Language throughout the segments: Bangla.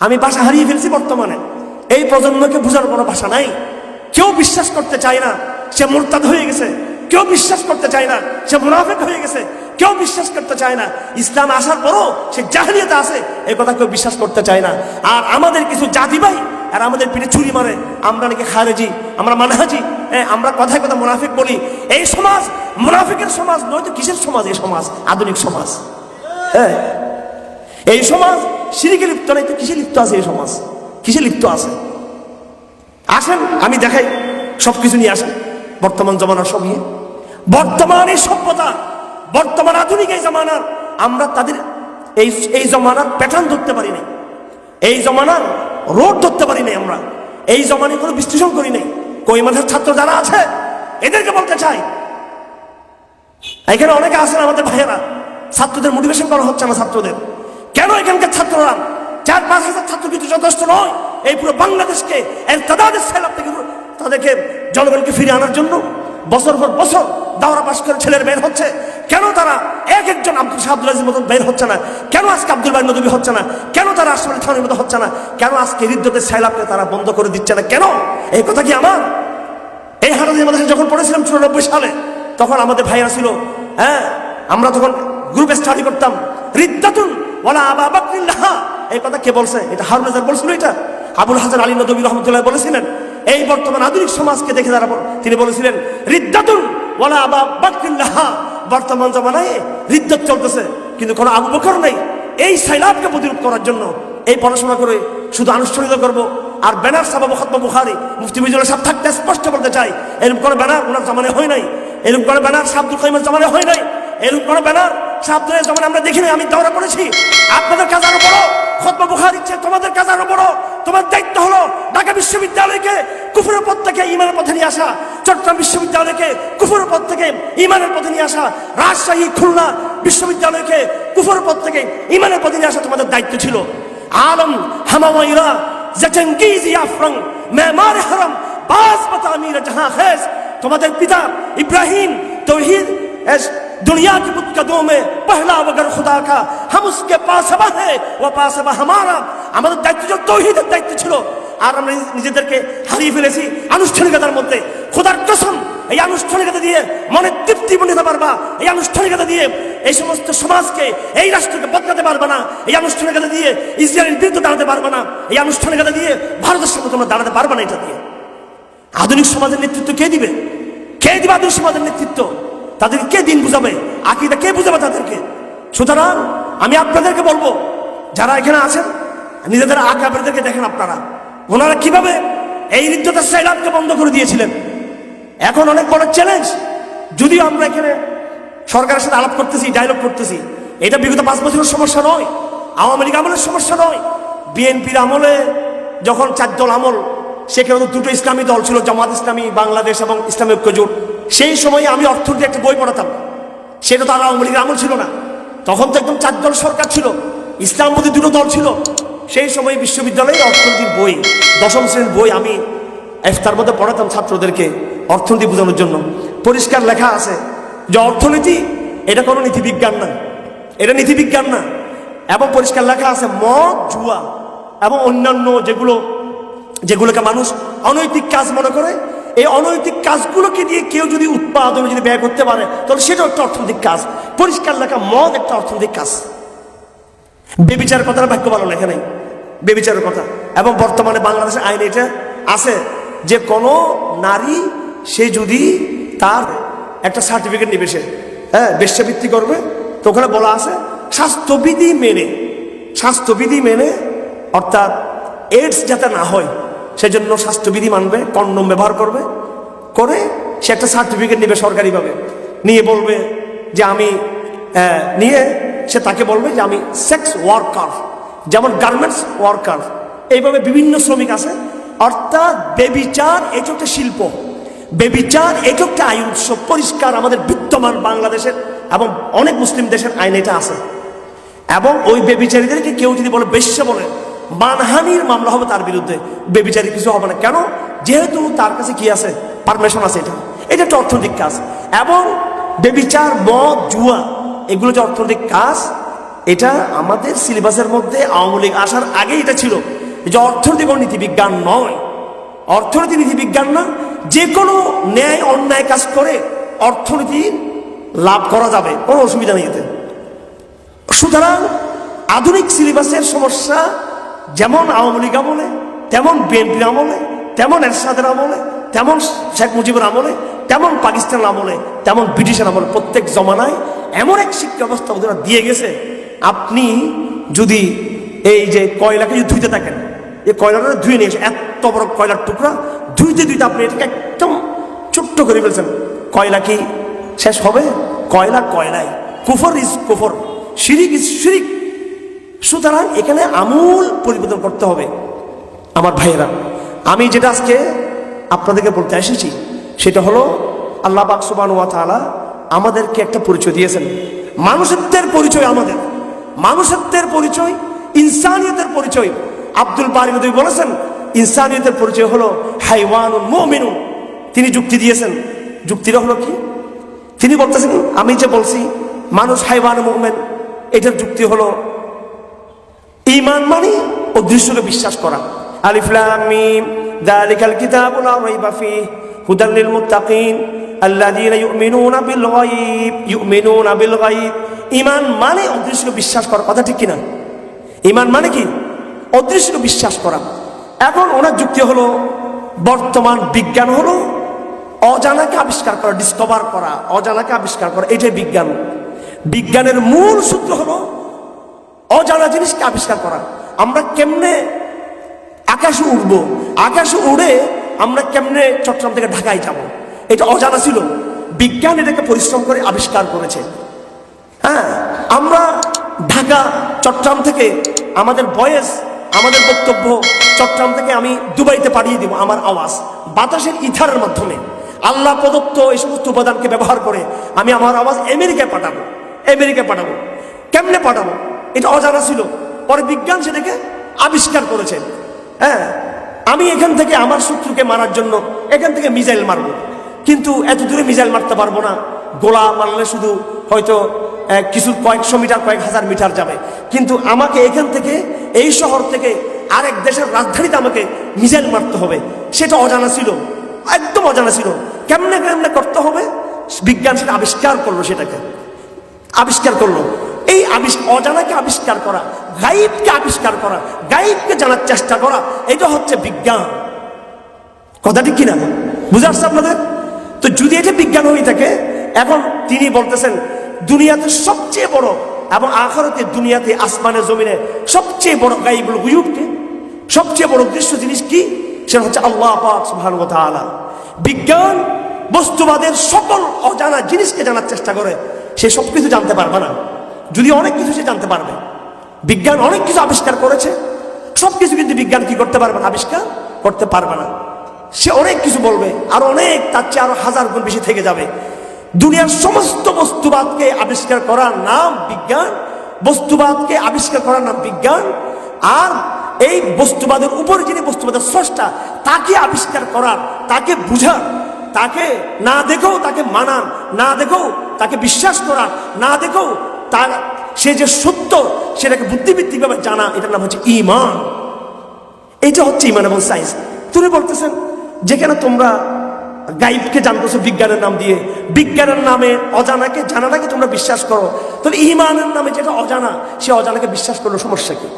আমি ভাষা হারিয়ে ফেলছি বর্তমানে। এই প্রজন্মকে বোঝার কোনো ভাষা নাই। কেউ বিশ্বাস করতে চায় না সে মোরতাদ হয়ে গেছে। কেউ বিশ্বাস করতে চায় না সে মুনাফেক হয়ে গেছে। কেউ বিশ্বাস করতে চায় না ইসলাম আসার পরও সে জাহালিয়াতে আছে। এই কথা কেউ বিশ্বাস করতে চায় না। আর আমাদের কিছু জাতি ভাই আর আমাদের পিঠে ছুরি মারে। আমরা নাকি খারেজি আমরা মানহাজি হ্যাঁ, আমরা কথায় কথা মুনাফিক বলি। এই সমাজ মুনাফিকের সমাজ নয়তো কিসের সমাজ? এই সমাজ আধুনিক সমাজ। হ্যাঁ? এই সমাজ? সিরিকে লিপ্ত নাই তো কিসে লিপ্ত আছে এই সমাজ? কিসে লিপ্ত আছে? আসেন, আমি দেখাই সব কিছু নিয়ে আসেন। বর্তমান জমানার সব নিয়ে। বর্তমান এই সভ্যতা, বর্তমান আধুনিক এই জমানার, আমরা তাদের এই এই জমানার প্যাটার্ন ধরতে পারি নাই। এই জমানার রোড ধরতে পারি নাই আমরা। এই জমানায় কোনো বিশ্লেষণ করি নাই। কই মাঠের ছাত্র যারা আছে, এদেরকে বলতে চাই। এখানে অনেকে আছেন আমাদের ভাইয়েরা। ছাত্রদের মোটিভেশন করা হচ্ছে না ছাত্রদের। কেন এখানকার ছাত্ররা চার পাঁচ হাজার ছাত্র কিন্তু যথেষ্ট নয়? এই পুরো বাংলাদেশকে তাদেরকে জনগণকে ফিরে আনার জন্য বছর পর বছর দাওরা পাশ করে ছেলের বের হচ্ছে। কেন তারা এক একজন আব্দুল শাহ আব্দুল আজির মতো বের হচ্ছে না? কেন আজকে আব্দুল বাই নদী হচ্ছে না? কেন তারা আসলে থানের মতো হচ্ছে না? কেন আজকে হৃদ্যতের সাইলাপকে তারা বন্ধ করে দিচ্ছে না? কেন? এই কথা কি আমার? এই হারাদি মাদ্রাসা যখন পড়েছিলাম চুরানব্বই সালে, তখন আমাদের ভাইরা ছিল হ্যাঁ আমরা তখন গ্রুপে স্টাডি করতাম। রিদ্দাতুন ওয়ালা আবা বাকরিল্লাহা এই কথা কে বলছে? এটা হারুন হাজার বলছিল এটা। আবুল হাসান আলী নদী রহমতুল্লাহ বলেছিলেন, এই বর্তমান আধুনিক সমাজকে দেখে বল- তিনি বলেছিলেন, রিদ্দাতুন ওয়ালা আবা বাকরিল্লাহা বর্তমান জমানায় রিদ্দত চলতেছে, কিন্তু কোনো আবু বকর নেই। এই সাইলাবকে প্রতিরোধ করার জন্য এই পড়াশোনা করে শুধু আনুষ্ঠানিক করব। আর ব্যানার সাবা খতম বুখারি, মুফতি মিজুল সাহেব থাকতে স্পষ্ট বলতে চাই, এরকম কোনো ব্যানার ওনার জামানে হয় নাই। এরকম কোনো ব্যানার সাব্দুল কাইমের জামানে হয় নাই। এরকম কোনো ব্যানার সাবধানে যখন আমরা দেখিনি আমি দৌড়া করেছি আপনাদের কাজ আরও বড়, খতমা বুখা দিচ্ছে তোমাদের কাজ আরও বড়। তোমার দায়িত্ব হলো ঢাকা বিশ্ববিদ্যালয়কে কুফুরের পথ থেকে ইমানের পথে নিয়ে আসা, চট্টগ্রাম বিশ্ববিদ্যালয়কে কুফুরের পথ থেকে ইমানের পথে নিয়ে আসা, রাজশাহী, খুলনা বিশ্ববিদ্যালয়কে কুফুরের পথ থেকে ইমানের পথে নিয়ে আসা তোমাদের দায়িত্ব ছিল। আলম, হামাওয়াইরা জেটেঙ্গিজ ইয়াফরং মেমার হারাম, বাস বাতা আমির, জাহাঁ তোমাদের পিতা ইব্রাহিম, তৌহিদ दुनिया की बुत कदों में पहला वगर खुदा का हम उसके पास है वो पास हमारा আমাদের দায়িত্ব ছিল তৌহিদের দায়িত্ব ছিল আর আমরা নিজেদেরকে হারিয়ে ফেলেছি আনুষ্ঠানিকতার মধ্যে খোদার কসম এই আনুষ্ঠানিকতা দিয়ে মনে তৃপ্তি নিতে পারবা এই আনুষ্ঠানিকতা দিয়ে এই সমস্ত সমাজকে এই রাষ্ট্রকে বদলাতে পারবে না এই আনুষ্ঠানিকতা দিয়ে ইসরায়েলের বিরুদ্ধে দাঁড়াতে পারবে না এই আনুষ্ঠানিকতা দিয়ে ভারতের সঙ্গে তোমরা দাঁড়াতে পারবে না এটা দিয়ে আধুনিক সমাজের নেতৃত্ব কে দিবে কে দিবে আধুনিক সমাজের নেতৃত্ব তাদেরকে কে দিন বুঝাবে? আকিদা কে বুঝাবে তাদেরকে? সুতরাং আমি আপনাদেরকে বলব, যারা এখানে আছেন, নিজেদের আকাবেরদেরকে দেখেন আপনারা। ওনারা কীভাবে এই নৃত্যতার সাইলামকে বন্ধ করে দিয়েছিলেন? এখন অনেক বড় চ্যালেঞ্জ যদিও আমরা এখানে সরকারের সাথে আলাপ করতেছি ডায়লগ করতেছি, এটা বিগত পাঁচ বছরের সমস্যা নয়, আওয়ামী লীগ আমলের সমস্যা নয়। বিএনপির আমলে যখন চার দল আমল, সেখানে দুটো ইসলামী দল ছিল, জামাত ইসলামী, বাংলাদেশ এবং ইসলামী ঐক্য জোট সেই সময়ে আমি অর্থনীতি একটা বই পড়াতাম। সেটা তো আর আওয়ামী লীগের আমল ছিল না। তখন তো একদম চার দল সরকার ছিল ইসলামপন্থী দুটো দল ছিল। সেই সময় বিশ্ববিদ্যালয়ে অর্থনীতির বই, দশম শ্রেণির বই আমি ইফতার মধ্যে পড়াতাম ছাত্রদেরকে অর্থনীতি বোঝানোর জন্য। পরিষ্কার লেখা আছে যে অর্থনীতি এটা কোনো নীতিবিজ্ঞান না এটা নীতিবিজ্ঞান না। এবং পরিষ্কার লেখা আছে মদ, জুয়া এবং অন্যান্য যেগুলো, যেগুলোকে মানুষ অনৈতিক কাজ মনে করে এই অনৈতিক কাজগুলোকে দিয়ে কেউ যদি উৎপাদনে যদি ব্যয় করতে পারে, তাহলে সেটাও একটা অর্থনৈতিক কাজ। পরিষ্কার লেখা, মদ একটা অর্থনৈতিক কাজ। বেবিচারের কথাটা বাক্য ভালো লেখা নেই। বেবিচারের কথা। এবং বর্তমানে বাংলাদেশের আইনে এটা আছে যে কোনো নারী, সে যদি তার একটা সার্টিফিকেট নিবে সে হ্যাঁ বেশ্যাবৃত্তি করবে, তো ওখানে বলা আছে, স্বাস্থ্যবিধি মেনে স্বাস্থ্যবিধি মেনে, অর্থাৎ এইডস যাতে না হয় সেজন্য স্বাস্থ্যবিধি মানবে, কন্ডম ব্যবহার করবে। করে সে একটা সার্টিফিকেট নেবে সরকারিভাবে। নিয়ে বলবে যে আমি নিয়ে সে তাকে বলবে যে আমি সেক্স ওয়ার্কার যেমন গার্মেন্টস ওয়ার্কার এইভাবে বিভিন্ন শ্রমিক আছে। অর্থাৎ বেবিচার, এটা একটা শিল্প। বেবিচার, এটা একটা আয় উৎস পরিষ্কার আমাদের বিদ্যমান বাংলাদেশের এবং অনেক মুসলিম দেশের আইন এটা আছে। এবং ওই বেবিচারীদেরকে কেউ যদি বলে বেশ্যা বলে মানহানির মামলা হবে তার বিরুদ্ধে। বেবিচারি কিছু হবে না। কেন? যেহেতু তার কাছে কি আছে? পারমিশন আছে এটা। এটা একটা অর্থনৈতিক কাজ। এবং বেবিচার, মদ, জুয়া, এগুলো যে অর্থনৈতিক কাজ, এটা আমাদের সিলেবাসের মধ্যে আওয়ামী লীগ আসার আগেই এটা ছিল। যে অর্থনীতি এবং নীতি বিজ্ঞান নয়। অর্থনীতি নীতি বিজ্ঞান না যে কোনো ন্যায়, অন্যায় কাজ করে অর্থনীতি লাভ করা যাবে। কোনো অসুবিধা নেই এতে। সুতরাং আধুনিক সিলেবাসের সমস্যা যেমন আওয়ামী লীগ আমলে, তেমন বিএনপির আমলে, তেমন এরশাদের আমলে, তেমন শেখ মুজিবুর আমলে, তেমন পাকিস্তানের আমলে, তেমন ব্রিটিশের আমলে প্রত্যেক জমানায় এমন এক শিক্ষা ব্যবস্থা ওরা দিয়ে গেছে। আপনি যদি এই যে কয়লাকে যদি ধুইতে থাকেন, এই কয়লাটা ধুয়ে নিয়ে এত বড় কয়লার টুকরা, ধুইতে ধুইতে আপনি এটাকে একদম ছোট্ট করে ফেলছেন। কয়লা কি শেষ হবে? কয়লা কয়লাই। কুফর ইজ কুফর। শিরিক ইজ শিরিক। সুতরাং এখানে আমূল পরিবর্তন করতে হবে। আমার ভাইয়েরা, আমি যেটা আজকে আপনাদেরকে বলতে এসেছি, সেটা হলো আল্লাহ বাকসুবান ওয়া তাআলা আমাদেরকে একটা পরিচয় দিয়েছেন। মানুষত্বের পরিচয় আমাদের। মানুষত্বের পরিচয়, ইনসানিয়তের পরিচয়। আব্দুল বারি নদী বলেছেন, ইনসানিয়তের পরিচয় হলো হাইওয়ানুন মুমিনুন। তিনি যুক্তি দিয়েছেন। যুক্তিটা হলো কি? তিনি বলতেছেন, আমি যে বলছি, মানুষ হাইওয়ান মুভমেন্ট এটার যুক্তি হলো ইমান মানে অদৃশ্যকে বিশ্বাস করা। আলিফলাম মিম দালিকাল কিতাবুল রাইবা ফিহি হুদাল লিল মুত্তাকিন, আল্লাযীনা ইউমিনুনা বিল গায়ব, ইউমিনুনা বিল গায়ব। ইমান মানে অদৃশ্যকে বিশ্বাস করা, কথা ঠিক কিনা? ইমান মানে কি? অদৃশ্যকে বিশ্বাস করা। এখন ওনার যুক্তি হলো, বর্তমান বিজ্ঞান হলো, অজানাকে আবিষ্কার করা ডিসকভার করা, অজানাকে আবিষ্কার করা, এটাই বিজ্ঞান। বিজ্ঞানের মূল সূত্র হলো অজানা জিনিসকে আবিষ্কার করা। আমরা কেমনে আকাশে উড়ব? আকাশে উড়ে আমরা কেমনে চট্টগ্রাম থেকে ঢাকায় যাব? এটা অজানা ছিল। বিজ্ঞান এটাকে পরিশ্রম করে আবিষ্কার করেছে। হ্যাঁ আমরা ঢাকা, চট্টগ্রাম থেকে আমাদের বয়স, আমাদের বক্তব্য চট্টগ্রাম থেকে আমি দুবাইতে পাঠিয়ে দিব আমার আওয়াজ। বাতাসের ইথারের মাধ্যমে। আল্লাহ প্রদত্ত এই সমস্ত উপাদানকে ব্যবহার করে আমি আমার আওয়াজ আমেরিকায় পাঠাবো। আমেরিকায় পাঠাবো। কেমনে পাঠাবো? এটা অজানা ছিল। পরে বিজ্ঞান সেটাকে আবিষ্কার করেছে। হ্যাঁ আমি এখান থেকে আমার শত্রুকে মারার জন্য এখান থেকে মিজাইল মারবো। কিন্তু এত দূরে মিজাইল মারতে পারব না। গোলা মারলে শুধু হয়তো কিছু কয়েকশো মিটার, কয়েক হাজার মিটার যাবে। কিন্তু আমাকে এখান থেকে, এই শহর থেকে আরেক দেশের রাজধানীতে আমাকে মিজাইল মারতে হবে। সেটা অজানা ছিল। একদম অজানা ছিল। কেমনে কেমনে করতে হবে? বিজ্ঞান সেটা আবিষ্কার করল সেটাকে। আবিষ্কার করল। এই আবিষ্ অজানাকে আবিষ্কার করা, গাইবকে আবিষ্কার করা, গাইবকে জানার চেষ্টা করা, এটা হচ্ছে বিজ্ঞান। কথাটি কিনা? বুঝে আসছে আপনাদের? তো যদি এটা বিজ্ঞান হয়ে থাকে, এখন তিনি বলতেছেন, দুনিয়াতে সবচেয়ে বড় এবং আখরতে দুনিয়াতে আসমানে জমিনে সবচেয়ে বড় গাইবুল গুয়ুবকে সবচেয়ে বড় দৃশ্য জিনিস কি? সেটা হচ্ছে আল্লাহ পাক সুবহানাহু তাআলা। বিজ্ঞান বস্তুবাদের সকল অজানা জিনিসকে জানার চেষ্টা করে, সে সব কিছু জানতে পারবে না। যদি অনেক কিছু সে জানতে পারবে। বিজ্ঞান অনেক কিছু আবিষ্কার করেছে। সব কিছু কিন্তু বিজ্ঞান কি করতে পারবে না? আবিষ্কার করতে পারবে না। সে অনেক কিছু বলবে, আর অনেক তার চেয়ে আরও হাজার গুণ বেশি থেকে যাবে। দুনিয়ার সমস্ত বস্তুবাদকে আবিষ্কার করার নাম বিজ্ঞান, বস্তুবাদকে আবিষ্কার করার নাম বিজ্ঞান, আর এই বস্তুবাদের উপরে যিনি বস্তুবাদের স্রষ্টা, তাকে আবিষ্কার করার, তাকে বুঝার, তাকে না দেখেও তাকে মানান না দেখেও তাকে বিশ্বাস করার, না দেখেও তার, সে যে সত্য, সেটাকে বুদ্ধিভিত্তিকভাবে জানা, এটার নাম হচ্ছে ইমান এটা হচ্ছে ইমান এবং সায়েন্স তুমি বলতেছেন, যেখানে তোমরা গাইবকে জানতেছো বিজ্ঞানের নাম দিয়ে, বিজ্ঞানের নামে অজানাকে, জানাটাকে তোমরা বিশ্বাস করো। তাহলে ইমানের নামে যেটা অজানা, সে অজানাকে বিশ্বাস করল সমস্যা কি?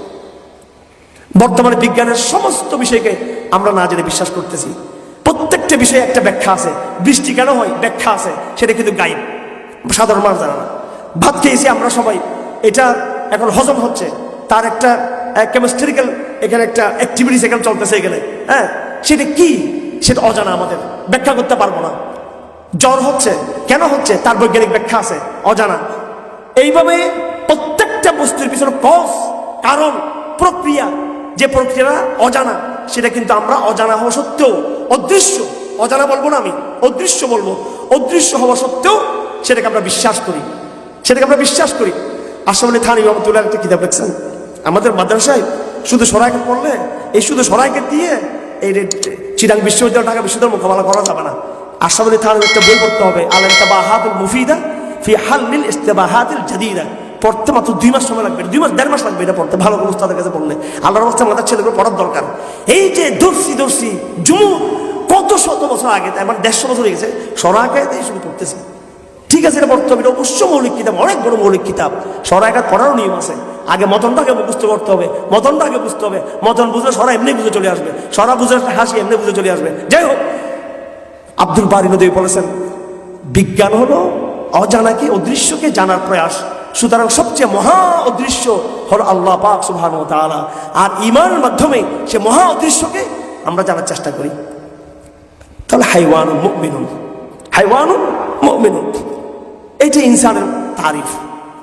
বর্তমানে বিজ্ঞানের সমস্ত বিষয়কে আমরা না জেনে বিশ্বাস করতেছি। প্রত্যেকটা বিষয়ে একটা ব্যাখ্যা আছে। বৃষ্টি কেন হয়? ব্যাখ্যা আছে। সেটা কিন্তু গাইব। সাধারণ মানুষ জানা না। ভাত খেয়েছি আমরা সবাই। এটা এখন হজম হচ্ছে। তার একটা কেমিস্ট্রিক্যাল এখানে একটা অ্যাক্টিভিটিস এখানে চলতেছে এখানে। হ্যাঁ? সেটা কি? সেটা অজানা আমাদের। ব্যাখ্যা করতে পারব না। জ্বর হচ্ছে। কেন হচ্ছে? তার বৈজ্ঞানিক ব্যাখ্যা আছে। অজানা। এইভাবে প্রত্যেকটা বস্তুর পিছনে কজ কারণ, প্রক্রিয়া। যে প্রক্রিয়াটা অজানা, সেটা কিন্তু আমরা অজানা হওয়া সত্ত্বেও অদৃশ্য। অজানা বলব না আমি। অদৃশ্য বলব। অদৃশ্য হওয়া সত্ত্বেও সেটাকে আমরা বিশ্বাস করি। সেটাকে আমরা বিশ্বাস করি। আসামলি থানি, রহমতুল্লাহ একটা কিতাব লিখছেন? আমাদের মাদ্রাসায় শুধু সরাইকে পড়লে, এই শুধু সরাইকে দিয়ে এই চিরাং বিশ্ববিদ্যালয়, ঢাকা বিশ্ববিদ্যালয় মোকাবেলা করা যাবে না। আসামলি থানির একটা বই পড়তে হবে আল ইস্তেবাহাতুল মুফিদা ফি হাল্লিল ইস্তেবাহাতিল জাদিদা। পড়তে মাত্র দুই মাস সময় লাগবে, দুই মাস, দেড় মাস লাগবে এটা পড়তে, ভালো কোনো উস্তাদের কাছে পড়লে। আল্লাহর অবস্থা আমাদের ছেলেগুলো পড়ার দরকার। এই যে দর্শি দর্শি, জুমু, কত শত বছর আগে আমার দেড়শো বছর হয়ে গেছে সরাকায় করতেছে ঠিক আছে এটা হবে অবশ্য মৌলিক কিতাব, অনেক বড় মৌলিক কিতাব। সরাকাত পড়ারও নিয়ম আছে। আগে মতনটাকে মুখস্থ করতে হবে মতনটা আগে বুঝতে হবে। মতন বুঝলে সরা এমনি বুঝে চলে আসবে। সরা বুঝে হাসি এমনি বুঝে চলে আসবে। যাই হোক, আব্দুল বারি নদী বলেছেন, বিজ্ঞান হলো অজানাকে অদৃশ্যকে জানার প্রয়াস। সুতরাং সবচেয়ে মহা অদৃশ্য হলো আল্লাহ পাক সুবহান তাআলা। আর ইমানের মাধ্যমে সে মহা অদৃশ্যকে আমরা জানার চেষ্টা করি। তাহলে হাইওয়ান মুমিনুন হাইওয়ান মুমিনুন। এইটা ইনসানের তারিফ,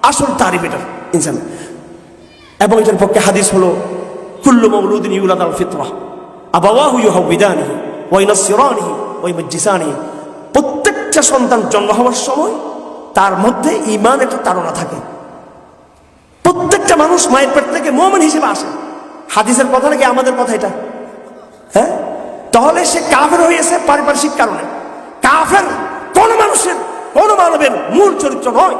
আসল তারিফ এটা, ইনসান। এবং এটার পক্ষে হাদিস হলো, কুল্লু মৌলুদিন ইউলাদ আল ফিতরা আবাওয়াহু ইউহাউবিদানিহি, ওয়া ইউনাসসিরানিহি ওয়া ইউমাজ্জিসানিহি প্রত্যেকটা সন্তান জন্ম হওয়ার সময় তার মধ্যে ঈমান একটা তাড়না থাকে। প্রত্যেকটা মানুষ মায়ের পেট থেকে মুমিন হিসেবে আসে। হাদিসের কথা নাকি আমাদের কথা এটা? হ্যাঁ? তাহলে সে কাফের হয়েছে পারিপার্শ্বিক কারণে। কাফের কোন মানুষের কোন মানবের মূল চরিত্র নয়।